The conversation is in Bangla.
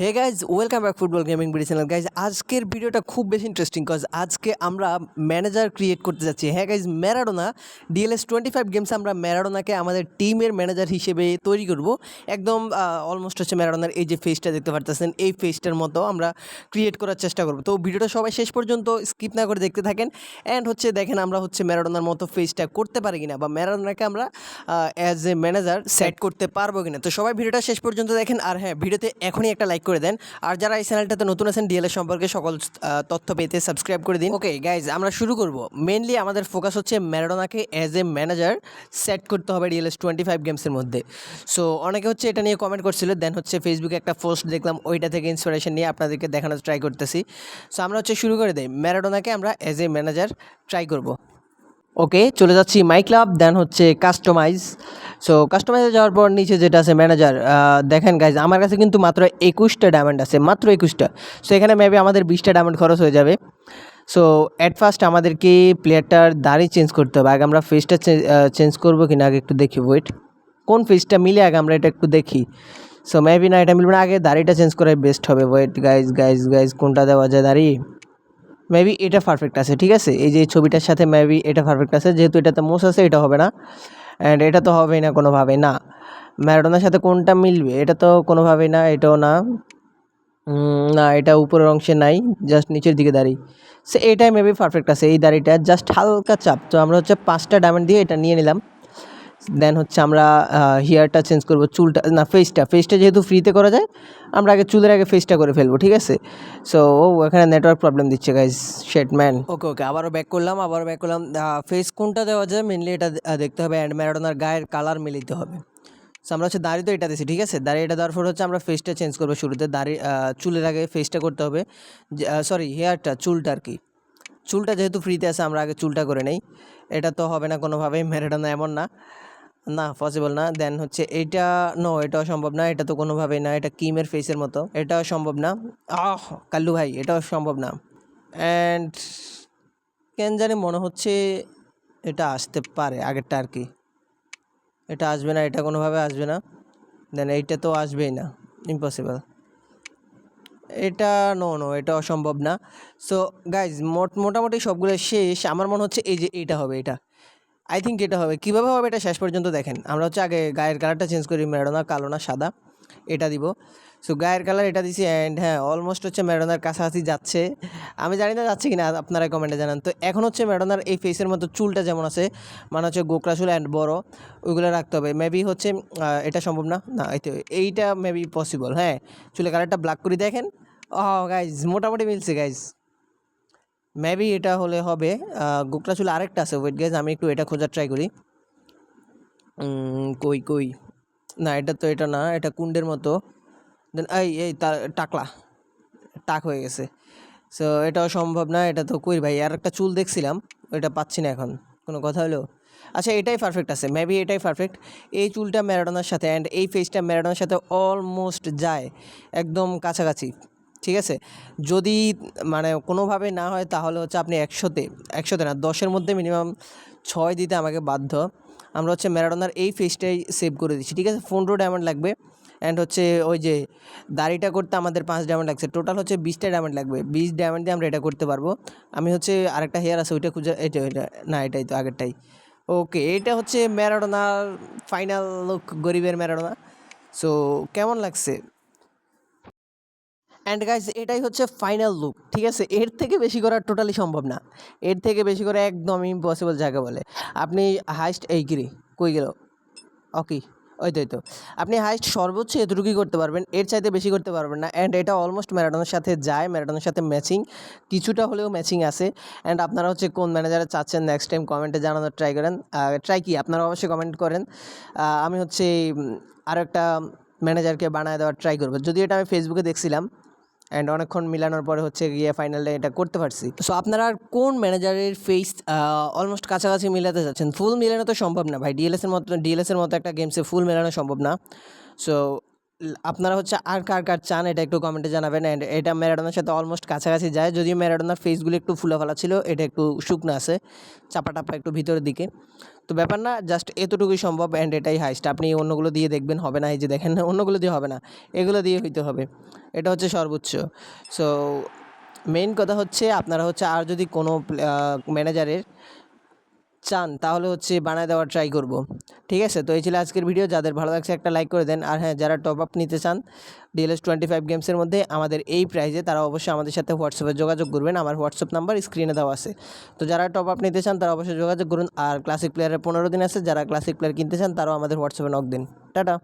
Hey guys welcome back football gaming BD channel guys আজকের ভিডিওটা খুব বেশি ইন্টারেস্টিং কজ আজকে আমরা ম্যানেজার ক্রিয়েট করতে যাচ্ছি। হ্যাঁ guys Maradona DLS twenty five games আমরা ম্যারাডোনাকে আমাদের টিমের ম্যানেজার হিসেবে তৈরি করব। একদম অলমোস্ট হচ্ছে ম্যারাডোনার এই যে ফেসটা দেখতে পারতেছেন, এই ফেসটার মতো আমরা ক্রিয়েট করার চেষ্টা করব। তো ভিডিওটা সবাই শেষ পর্যন্ত স্কিপ না করে দেখতে থাকেন। অ্যান্ড হচ্ছে দেখেন আমরা হচ্ছে ম্যারাডোনার মতো ফেসটা করতে পারি কিনা বা ম্যারাডোনাকে আমরা অ্যাজ এ ম্যানেজার সেট করতে পারব কিনা। তো সবাই ভিডিওটা শেষ পর্যন্ত দেখেন। আর হ্যাঁ ভিডিওতে এখনই একটা লাইক করে দেন। আর যারা এই চ্যানেলটাতে নতুন আছেন ডিএলএ সম্পর্কে সকল তথ্য পেতে সাবস্ক্রাইব করে দিন। ওকে গাইজ আমরা শুরু করব। মেনলি আমাদের ফোকাস হচ্ছে ম্যারাডোনাকে অ্যাজ এ ম্যানেজার সেট করতে হবে ডিএলএস টোয়েন্টি ফাইভ গেমসের মধ্যে। সো অনেকে হচ্ছে এটা নিয়ে কমেন্ট করছিল দেন হচ্ছে ফেসবুকে একটা পোস্ট দেখলাম, ওইটা থেকে ইন্সপিরেশন নিয়ে আপনাদেরকে দেখানোর ট্রাই করতেছি। সো আমরা হচ্ছে শুরু করে দেই। ম্যারাডোনাকে আমরা অ্যাজ এ ম্যানেজার ট্রাই করব। ওকে, চলে যাচ্ছি মাই ক্লাব দেন হচ্ছে কাস্টমাইজ সো কাস্টমাইজে যাওয়ার পর নিচে যেটা আছে ম্যানেজার দেখেন গাইজ আমার কাছে কিন্তু মাত্র একুশটা ডায়মন্ড আছে, মাত্র একুশটা। সো এখানে মেবি আমাদের বিশটা ডায়মন্ড খরচ হয়ে যাবে। সো অ্যাট ফার্স্ট আমাদেরকে প্লেয়ারটার দাড়ি চেঞ্জ করতে হবে। আগে আমরা ফেসটা চেঞ্জ করব কিনা, আগে একটু দেখি ওয়েট কোন ফেসটা মিলে আগে আমরা এটা একটু দেখি। সো মেবি না, এটা মিলবে না, আগে দাড়িটা চেঞ্জ করাই বেস্ট হবে। ওয়েট গাইজ গাইজ গাইজ কোনটা দেওয়া যায় দাড়ি? মেবি এটা পারফেক্ট আছে, ঠিক আছে? এই যে ছবিটার সাথে মেবি এটা পারফেক্ট আছে, যেহেতু এটাতে মোস আছে, এটা হবে না। অ্যান্ড এটা তো হবেই না কোনোভাবেই, না। ম্যারাডোনার সাথে কোনটা মিলবে, এটা তো কোনোভাবেই না, এটাও না। না, এটা উপরের অংশে নাই জাস্ট নিচের দিকে দাঁড়ি। সে এটাই মেবি পারফেক্ট আছে, এই দাড়িটা জাস্ট হালকা চাপ। তো আমরা হচ্ছে পাঁচটা ডায়মন্ড দিয়ে এটা নিয়ে নিলাম। দেন হচ্ছে আমরা হেয়ারটা চেঞ্জ করব, চুলটা, না ফেসটা ফেসটা যেহেতু ফ্রিতে করা যায়, আমরা আগে চুলের আগে ফেসটা করে ফেলব, ঠিক আছে? সো ও এখানে নেটওয়ার্ক প্রবলেম দিচ্ছে guys shit man okay okay আবারও ব্যাক করলাম, আবারও ব্যাক করলাম। ফেস কোনটা দেওয়া যায়? মেনলি এটা দেখতে হবে অ্যান্ড ম্যারাডোনার গায়ের কালার মিলিতে হবে। সো আমরা হচ্ছে দাড়ি তো এটা দিচ্ছি ঠিক আছে? দাড়ি এটা দেওয়ার পর হচ্ছে আমরা ফেসটা চেঞ্জ করব শুরুতে। দাড়ি চুলের আগে ফেসটা করতে হবে। সরি হেয়ারটা চুলটা আর কি। চুলটা যেহেতু ফ্রিতে আছে, আমরা আগে চুলটা করে নেই। এটা তো হবে না কোনোভাবেই ম্যারাডোনা এমন না। না পসিবল না। দেন হচ্ছে এইটা নো এটাও সম্ভব না। এটা তো কোনোভাবেই না। এটা কিমের ফেসের মতো। এটাও সম্ভব না। আহ, কাল্লু ভাই, এটাও সম্ভব না। অ্যান্ড কেন জানি মনে হচ্ছে এটা আসতে পারে আগেরটা আর কি। এটা আসবে না, এটা কোনোভাবে আসবে না। দেন এইটা তো আসবেই না। ইম্পসিবল এটা নো নো এটা অসম্ভব না। সো গাইজ মোট, মোটামুটি সবগুলো শেষ। আমার মনে হচ্ছে এই যে এটা হবে এটা আই থিঙ্ক এটা হবে। কীভাবে হবে এটা শেষ পর্যন্ত দেখেন। আমরা হচ্ছে আগে গায়ের কালারটা চেঞ্জ করি ম্যারোনা কালো না সাদা। এটা দিব। সো গায়ের কালার এটা দিছি অ্যান্ড হ্যাঁ অলমোস্ট হচ্ছে ম্যারোনার কাছাকাছি যাচ্ছে। আমি জানি না যাচ্ছে কি না আপনারা কমেন্টে জানান। তো এখন হচ্ছে ম্যারোনার এই ফেসের মতো চুলটা যেমন আছে মানে হচ্ছে গোকরা চুল অ্যান্ড বড়, ওইগুলো রাখতে হবে। মেবি হচ্ছে এটা সম্ভব না? না এইটা মেবি পসিবল হ্যাঁ চুলের কালারটা ব্ল্যাক করে দেখেন। ও গাইজ মোটামুটি মিলছে গাইজ মেবি এটা হলে হবে গোকরা চুল আরেকটা আছে ওয়েট গাইজ আমি একটু এটা খোঁজার ট্রাই করি। কই কই? না, এটা তো এটা না, এটা কুণ্ডের মতো। দেন এই এই টাকলা। টাক হয়ে গেছে। সো এটাও সম্ভব না, এটা তো কই ভাই আর একটা চুল দেখছিলাম, ওইটা পাচ্ছি না এখন, কোনো কথা হলো? আচ্ছা এটাই পারফেক্ট আছে মেবি এটাই পারফেক্ট এই চুলটা ম্যারাডোনার সাথে অ্যান্ড এই ফেসটা ম্যারাডোনার সাথে অলমোস্ট যায়, একদম কাছাকাছি। ঠিক আছে? যদি মানে কোনোভাবে না হয় তাহলে হচ্ছে আপনি একশোতে একশোতে না, দশের মধ্যে মিনিমাম ছয় দিতে আমাকে বাধ্য। আমরা হচ্ছে ম্যারাডোনার এই ফেসটাই সেভ করে দিচ্ছি, ঠিক আছে? পনেরো ডায়মন্ড লাগবে অ্যান্ড হচ্ছে ওই যে দাড়িটা করতে আমাদের পাঁচ ডায়মন্ড লাগছে। টোটাল হচ্ছে বিশটা ডায়মন্ড লাগবে। বিশ ডায়মন্ড দিয়ে আমরা এটা করতে পারব। আমি হচ্ছে আরেকটা হেয়ার আছে, ওইটা খুঁজে এটা এটা না, এটাই তো আগেরটাই। ওকে এটা হচ্ছে ম্যারাডোনার ফাইনাল লুক গরিবের ম্যারাডোনা। সো কেমন লাগছে? অ্যান্ড গাইজ এটাই হচ্ছে ফাইনাল লুক ঠিক আছে? এর থেকে বেশি করা টোটালি সম্ভব না। এর থেকে বেশি করে একদম ইম্পসিবল জায়গা বলে। আপনি হাইস্ট এই গিরি কই গেল? ওকে ওই তো তো। আপনি হাইস্ট সর্বোচ্চ এতটুকুই করতে পারবেন, এর চাইতে বেশি করতে পারবেন না। অ্যান্ড এটা অলমোস্ট ম্যারাডনের সাথে যায় ম্যারাডনের সাথে ম্যাচিং কিছুটা হলেও ম্যাচিং আছে। অ্যান্ড আপনারা হচ্ছে কোন ম্যানেজারে চাচ্ছেন নেক্সট টাইম কমেন্টে জানানোর ট্রাই করেন। ট্রাই কি? আপনারা অবশ্যই কমেন্ট করেন। আমি হচ্ছে আরও একটা ম্যানেজারকে বানায় দেওয়ার ট্রাই করব। যদি এটা আমি ফেসবুকে দেখছিলাম অ্যান্ড অনেকক্ষণ মিলানোর পরে হচ্ছে গিয়ে ফাইনালে এটা করতে পারছি। সো আপনারা কোন ম্যানেজারের ফেস অলমোস্ট কাছাকাছি মিলাতে যাচ্ছেন? ফুল মিলানো তো সম্ভব না ভাই। ডিএলএসের মতো ডিএলএসের মতো একটা গেমসে ফুল মেলানো সম্ভব না। সো আপনারা হচ্ছে আর কার কার চান এটা একটু কমেন্টে জানাবেন। অ্যান্ড এটা ম্যারাডোনার সাথে অলমোস্ট কাছাকাছি যায়। যদিও ম্যারাডোনার ফেসগুলো একটু ফুলা ফেলা ছিল, এটা একটু শুকনো আছে। চাপা টাপা একটু ভিতরের দিকে। তো ব্যাপার না জাস্ট এতটুকুই সম্ভব অ্যান্ড এটাই হাইস্ট আপনি অন্যগুলো দিয়ে দেখবেন, হবে না, এই যে দেখেন না অন্যগুলো দিয়ে হবে না, এগুলো দিয়ে হইতে হবে। এটা হচ্ছে সর্বোচ্চ। সো মেইন কথা হচ্ছে আপনারা হচ্ছে আর যদি কোনো ম্যানেজারের চান, তাহলে হচ্ছে বানায় দেওয়ার ট্রাই করব। ঠিক আছে? তো এই ছিল আজকের ভিডিও যাদের ভালো লাগছে একটা লাইক করে দেন। আর হ্যাঁ যারা টপ আপ নিতে চান ডিএলএস টোয়েন্টি ফাইভ গেমসের মধ্যে, আমাদের এই প্রাইজে তারা অবশ্যই আমাদের সাথে হোয়াটসঅ্যাপে যোগাযোগ করবেন। আমার হোয়াটসঅ্যাপ নাম্বার স্ক্রিনে দেওয়া আছে। তো যারা টপ আপ নিতে চান, তারা অবশ্যই যোগাযোগ করুন। আর ক্লাসিক প্লেয়ারের পনেরো দিন আছে। যারা ক্লাসিক প্লেয়ার কিনতে চান, তারাও আমাদের হোয়াটসঅ্যাপে নক দিন। টাটা!